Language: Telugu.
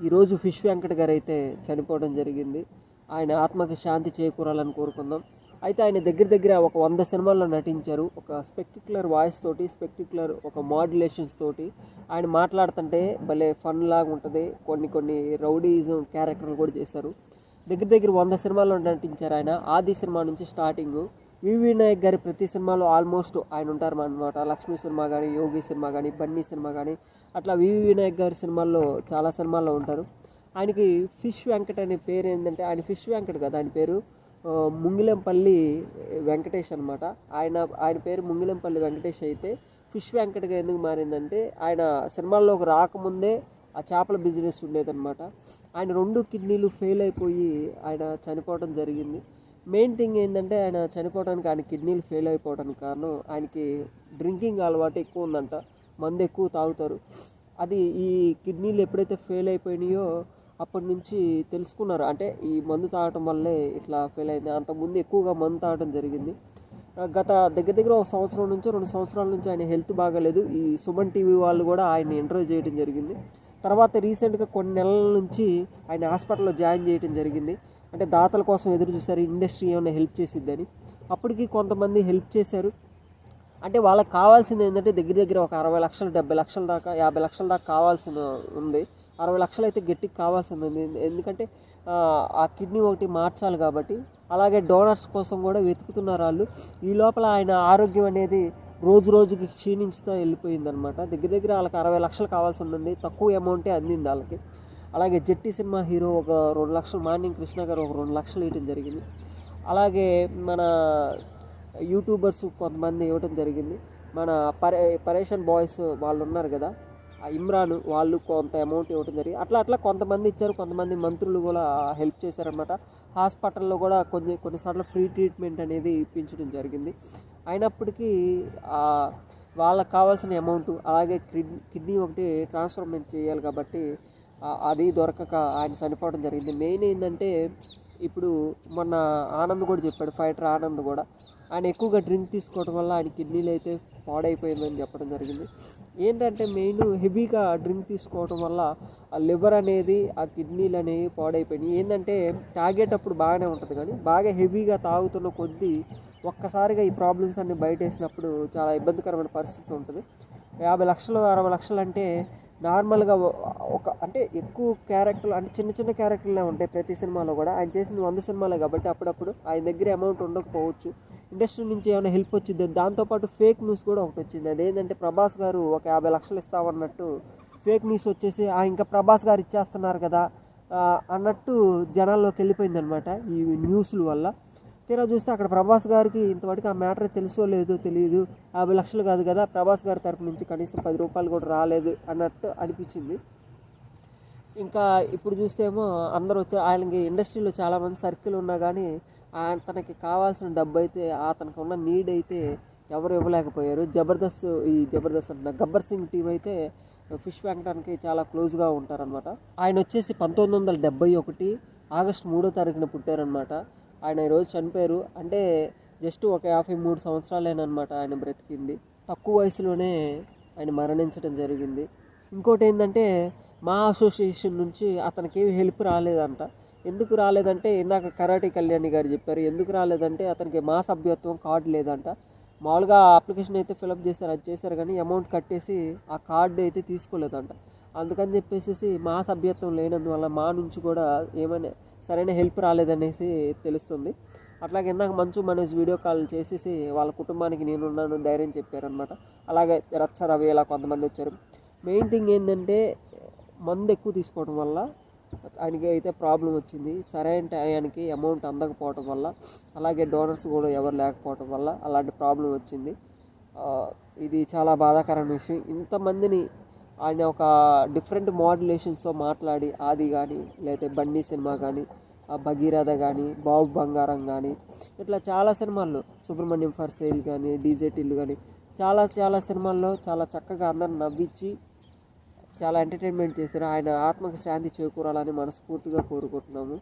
ఈరోజు ఫిష్ వెంకట్ గారు అయితే చనిపోవడం జరిగింది. ఆయన ఆత్మకి శాంతి చేకూరాలని కోరుకుందాం. అయితే ఆయన దగ్గర దగ్గర ఒక వంద సినిమాల్లో నటించారు. ఒక స్పెక్టిక్యులర్ వాయిస్ తోటి స్పెక్టిక్యులర్ ఒక మాడ్యులేషన్స్ తోటి ఆయన మాట్లాడుతుంటే భలే ఫన్ లాగా ఉంటుంది. కొన్ని కొన్ని రౌడీజం క్యారెక్టర్లు కూడా చేశారు. దగ్గర దగ్గర వంద సినిమాల్లో నటించారు ఆయన. ఆది సినిమా నుంచి స్టార్టింగ్. వివి నాయక్ గారి ప్రతి సినిమాలో ఆల్మోస్ట్ ఆయన ఉంటారు అనమాట లక్ష్మీ సినిమా కానీ యోగి సినిమా కానీ బన్నీ సినిమా కానీ అట్లా వివి వినాయక్ గారి సినిమాల్లో చాలా సినిమాల్లో ఉంటారు. ఆయనకి ఫిష్ వెంకట్ అనే పేరు ఏంటంటే ఆయన ఫిష్ వెంకట్ కదా ఆయన పేరు? ముంగిలంపల్లి వెంకటేష్ అనమాట ఆయన ఆయన పేరు ముంగిలంపల్లి వెంకటేష్ అయితే ఫిష్ వెంకట్గా ఎందుకు మారిందంటే ఆయన సినిమాల్లోకి రాకముందే ఆ చేపల బిజినెస్ ఉండేదన్నమాట. ఆయన రెండు కిడ్నీలు ఫెయిల్ అయిపోయి ఆయన చనిపోవడం జరిగింది. మెయిన్ థింగ్ ఏంటంటే ఆయన చనిపోవడానికి ఆయన కిడ్నీలు ఫెయిల్ అయిపోవడానికి కారణం ఆయనకి డ్రింకింగ్ అలవాటు ఎక్కువ ఉందంట. మందు ఎక్కువ తాగుతారు. అది ఈ కిడ్నీలు ఎప్పుడైతే ఫెయిల్ అయిపోయినాయో అప్పటి నుంచి తెలుసుకున్నారు. అంటే ఈ మందు తాగటం వల్లే ఇట్లా ఫెయిల్ అయింది. అంతకుముందు ఎక్కువగా మందు తాగటం జరిగింది. గత దగ్గర దగ్గర ఒక సంవత్సరం నుంచి రెండు సంవత్సరాల నుంచి ఆయన హెల్త్ బాగాలేదు. ఈ సుమన్ టీవీ వాళ్ళు కూడా ఆయన ఇంటర్వ్యూ చేయడం జరిగింది. తర్వాత రీసెంట్గా కొన్ని నెలల నుంచి ఆయన హాస్పిటల్లో జాయిన్ చేయడం జరిగింది. అంటే దాతల కోసం ఎదురు చూశారు ఇండస్ట్రీ ఏమైనా హెల్ప్ చేసిద్దని. అప్పటికి కొంతమంది హెల్ప్ చేశారు. అంటే వాళ్ళకి కావాల్సింది ఏంటంటే దగ్గర దగ్గర ఒక అరవై లక్షలు డెబ్బై లక్షల దాకా యాభై లక్షల దాకా కావాల్సిన ఉంది. అరవై లక్షలు అయితే గట్టికి కావాల్సింది ఉంది. ఎందుకంటే ఆ, కిడ్నీ ఒకటి మార్చాలి కాబట్టి అలాగే డోనర్స్ కోసం కూడా వెతుకుతున్నారు వాళ్ళు. ఈ లోపల ఆయన ఆరోగ్యం అనేది రోజు రోజుకి క్షీణించుతూ వెళ్ళిపోయిందనమాట దగ్గర దగ్గర వాళ్ళకి అరవై లక్షలు కావాల్సి ఉంది తక్కువ అమౌంటే అందింది వాళ్ళకి. అలాగే జట్టి సినిమా హీరో ఒక రెండు లక్షలు మార్నింగ్ కృష్ణ గారు ఒక రెండు లక్షలు వేయటం జరిగింది. అలాగే మన యూట్యూబర్స్ కొంతమంది ఇవ్వటం జరిగింది. మన పరే పరేషన్ బాయ్స్ వాళ్ళు ఉన్నారు కదా ఆ ఇమ్రాన్ వాళ్ళు కొంత అమౌంట్ ఇవ్వటం జరిగింది. అట్లా అట్లా కొంతమంది ఇచ్చారు కొంతమంది మంత్రులు కూడా హెల్ప్ చేశారనమాట హాస్పిటల్లో కూడా కొన్ని కొన్నిసార్లు ఫ్రీ ట్రీట్మెంట్ అనేది ఇప్పించడం జరిగింది. అయినప్పటికీ వాళ్ళకి కావాల్సిన అమౌంట్ అలాగే కిడ్నీ కిడ్నీ ఒకటి ట్రాన్స్ఫర్మెంట్ చేయాలి కాబట్టి అది దొరకక ఆయన చనిపోవడం జరిగింది. మెయిన్ ఏంటంటే ఇప్పుడు మొన్న ఆనంద్ కూడా చెప్పాడు ఫైటర్ ఆనంద్ కూడా. ఆయన ఎక్కువగా డ్రింక్ తీసుకోవడం వల్ల ఆయన కిడ్నీలు అయితే పాడైపోయిందని చెప్పడం జరిగింది. ఏంటంటే మెయిన్ హెవీగా డ్రింక్ తీసుకోవడం వల్ల ఆ లివర్ అనేది ఆ కిడ్నీలు అనేవి పాడైపోయినాయి. ఏంటంటే తాగేటప్పుడు బాగానే ఉంటుంది కానీ బాగా హెవీగా తాగుతున్న కొద్దీ ఒక్కసారిగా ఈ ప్రాబ్లమ్స్ అన్ని బయట వేసినప్పుడు చాలా ఇబ్బందికరమైన పరిస్థితి ఉంటుంది. యాభై లక్షలు అరవై లక్షలు అంటే నార్మల్గా ఒక అంటే ఎక్కువ క్యారెక్టర్లు అంటే చిన్న చిన్న క్యారెక్టర్లే ఉంటాయి ప్రతి సినిమాలో కూడా. ఆయన చేసింది వంద సినిమాలే కాబట్టి అప్పుడప్పుడు ఆయన దగ్గర అమౌంట్ ఉండకపోవచ్చు. ఇండస్ట్రీ నుంచి ఏమైనా హెల్ప్ వచ్చింది దాంతోపాటు ఫేక్ న్యూస్ కూడా ఒకటి వచ్చింది. అదేంటంటే ప్రభాస్ గారు ఒక యాభై లక్షలు ఇస్తామన్నట్టు ఫేక్ న్యూస్ వచ్చేసి "ఆ, ఇంకా ప్రభాస్ గారు ఇచ్చేస్తున్నారు కదా అన్నట్టు జనాల్లోకి వెళ్ళిపోయింది అనమాట ఈ న్యూస్ల వల్ల. తీరా చూస్తే అక్కడ ప్రభాస్ గారికి ఇంతవరకు ఆ మ్యాటర్ తెలుసో లేదో తెలియదు. యాభై లక్షలు కాదు కదా ప్రభాస్ గారి తరపు నుంచి కనీసం పది రూపాయలు కూడా రాలేదు అన్నట్టు అనిపించింది. ఇంకా ఇప్పుడు చూస్తేమో అందరూ వచ్చి ఆయనకి ఇండస్ట్రీలో చాలామంది సర్కిల్ ఉన్నా కానీ ఆయన తనకి కావాల్సిన డబ్బు అయితే అతనికి ఉన్న నీడ్ అయితే ఎవరు ఇవ్వలేకపోయారు. జబర్దస్త్ ఈ జబర్దస్త్ అంట గబ్బర్ సింగ్ టీం అయితే ఫిష్ వెంకటానికి చాలా క్లోజ్గా ఉంటారనమాట ఆయన వచ్చేసి పంతొమ్మిది వందల డెబ్బై ఒకటి ఆగస్టు మూడో తారీఖున పుట్టారనమాట ఆయన ఈరోజు చనిపోయారు. అంటే జస్ట్ ఒక యాభై మూడు సంవత్సరాలేనమాట ఆయన బ్రతికింది. తక్కువ వయసులోనే ఆయన మరణించడం జరిగింది. ఇంకోటి ఏంటంటే మా అసోసియేషన్ నుంచి అతనికి ఏమి హెల్ప్ రాలేదంట. ఎందుకు రాలేదంటే ఇందాక కరాటే కళ్యాణి గారు చెప్పారు. ఎందుకు రాలేదంటే అతనికి మా సభ్యత్వం కార్డు లేదంట. మామూలుగా అప్లికేషన్ అయితే ఫిలప్ చేశారు అది చేశారు కానీ అమౌంట్ కట్టేసి ఆ కార్డు అయితే తీసుకోలేదంట. అందుకని చెప్పేసి మా సభ్యత్వం లేనందువల్ల మా నుంచి కూడా ఏమైనా సరైన హెల్ప్ రాలేదనేసి తెలుస్తుంది. అట్లాగే ఇందాక మంచు మనీష్ వీడియో కాల్ చేసేసి వాళ్ళ కుటుంబానికి నేనున్నాను ధైర్యం చెప్పారనమాట అలాగే రచ్చ రవి ఇలా కొంతమంది వచ్చారు. మెయిన్ థింగ్ ఏంటంటే మందు ఎక్కువ తీసుకోవడం వల్ల ఆయనకి అయితే ప్రాబ్లం వచ్చింది. సరైన టయానికి అమౌంట్ అందకపోవడం వల్ల అలాగే డోనర్స్ కూడా ఎవరు లేకపోవడం వల్ల అలాంటి ప్రాబ్లం వచ్చింది. ఇది చాలా బాధాకరమైన విషయం. ఇంతమందిని ఆయన ఒక డిఫరెంట్ మాడ్యులేషన్స్తో మాట్లాడి ఆది కానీ లేకపోతే బండి సినిమా కానీ ఆ భగీరథ కానీ బాబు బంగారం కానీ ఇట్లా చాలా సినిమాల్లో సుబ్రహ్మణ్యం ఫర్ సేల్ కానీ డీజేటీలు కానీ చాలా చాలా సినిమాల్లో చాలా చక్కగా అందరిని నవ్వించి చాలా ఎంటర్టైన్మెంట్ చేశారు. ఆయన ఆత్మకు శాంతి చేకూరాలని మనస్ఫూర్తిగా కోరుకుంటున్నాము.